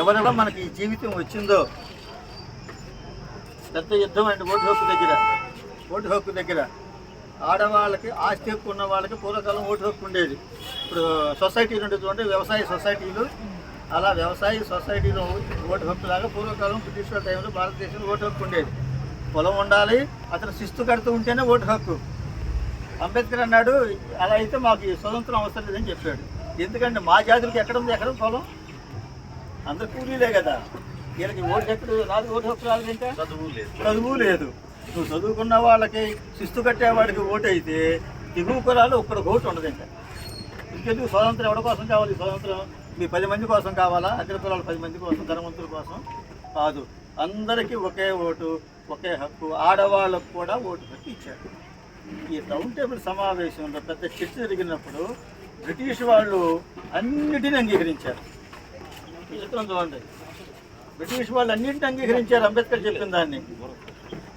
ఎవరిలో మనకి ఈ జీవితం వచ్చిందో పెద్ద యుద్ధం అండి ఓటు హక్కు దగ్గర. ఓటు హక్కు దగ్గర. ఆడవాళ్ళకి ఆస్తి హక్కు ఉన్న వాళ్ళకి పూర్వకాలం ఓటు హక్కు ఉండేది. ఇప్పుడు సొసైటీలు ఉండేది చూడండి వ్యవసాయ సొసైటీలు. అలా వ్యవసాయ సొసైటీలో ఓటు హక్కు లాగా పూర్వకాలం బ్రిటిష్ వాళ్ళ టైంలో భారతదేశంలో ఓటు హక్కు ఉండేది. పొలం ఉండాలి అతను శిస్తు కడుతూ ఉంటేనే ఓటు హక్కు. అంబేద్కర్ అన్నాడు అలా అయితే మాకు స్వతంత్రం అవసరం లేదని చెప్పాడు. ఎందుకంటే మా జాతులకి ఎక్కడ ఉంది ఎక్కడ పొలం? అందరు కూలీలే కదా. వీళ్ళకి ఓటు హక్కు రాదు ఓటు హక్కు రాదు ఇంకా చదువు లేదు. చదువు లేదు. నువ్వు చదువుకున్న వాళ్ళకి శిస్తు కట్టేవాడికి ఓటు అయితే దిగువ కులాలు ఒక్కడికి ఓటు ఉండదు ఇంకా. ఇంకెందుకు స్వాతంత్రం ఎవరి కోసం కావాలి స్వాతంత్రం? మీ పది మంది కోసం కావాలా? అగ్ర కులాలు పది మంది కోసం ధనవంతుల కోసం? కాదు. అందరికీ ఒకే ఓటు ఒకే హక్కు. ఆడవాళ్ళకు కూడా ఓటు హక్కు ఇచ్చారు. ఈ రౌండ్ టేబుల్ సమావేశంలో పెద్ద చర్చ జరిగినప్పుడు బ్రిటిష్ వాళ్ళు అన్నిటిని అంగీకరించారు. చిత్రం చూడండి. బ్రిటిష్ వాళ్ళు అన్నింటిని అంగీకరించారు. అంబేద్కర్ చెప్పిన దాన్ని.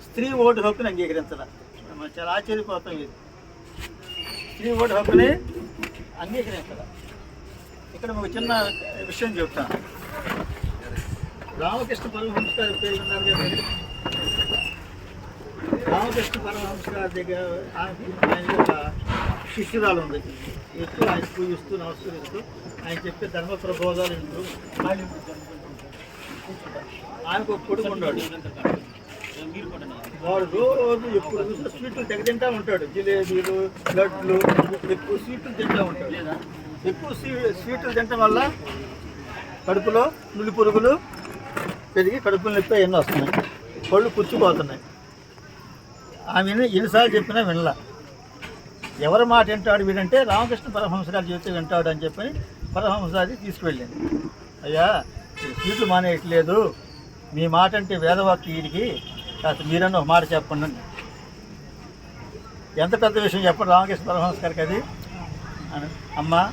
స్త్రీ ఓటు హక్కుని అంగీకరించాల. మనం చాలా ఆశ్చర్యపోతాం ఇది. స్త్రీ ఓటు హక్కుని అంగీకరించాల. ఇక్కడ ఒక చిన్న విషయం చెప్తాను రామకృష్ణ పరమహంస గారి పేరు ఉన్నారు కదా. రామకృష్ణ పరమహంస గారి దగ్గర ఆయన- శిష్యురాలు ఉంది. ఎక్కువ ఆయన పూజిస్తూ నమస్కరిస్తూ ఆయన చెప్పే ధర్మ ప్రబోధాలు వింటూ ఆయన ఆయనకు ఒక కొడుకు ఉన్నాడు. వాడు రోజు ఎప్పుడు చూస్తే స్వీట్లు తెగ తింటా ఉంటాడు. జిలేబీలు లడ్లు ఎక్కువ స్వీట్లు తింటా ఉంటాడు. ఎక్కువ స్వీట్లు తినటం వల్ల కడుపులో నులి పురుగులు పెరిగి కడుపులు నొప్పి ఎన్నో వస్తున్నాయి. పళ్ళు పుచ్చిపోతున్నాయి ఆమెను ఎన్నిసార్లు చెప్పినా వినలా. ఎవరి మాట వింటాడు వీడంటే రామకృష్ణ పరమహంస గారి చెబితే వింటాడు అని చెప్పని పరమహంస గారి తీసుకువెళ్ళింది. అయ్యా సీట్లు మానేయట్లేదు. మీ మాట అంటే వేదవాక్య వీడికి. కాస్త మీరన్నా ఒక మాట చెప్పండి. ఎంత పెద్ద విషయం చెప్పండి రామకృష్ణ పరమహంస గారికి అది? అమ్మ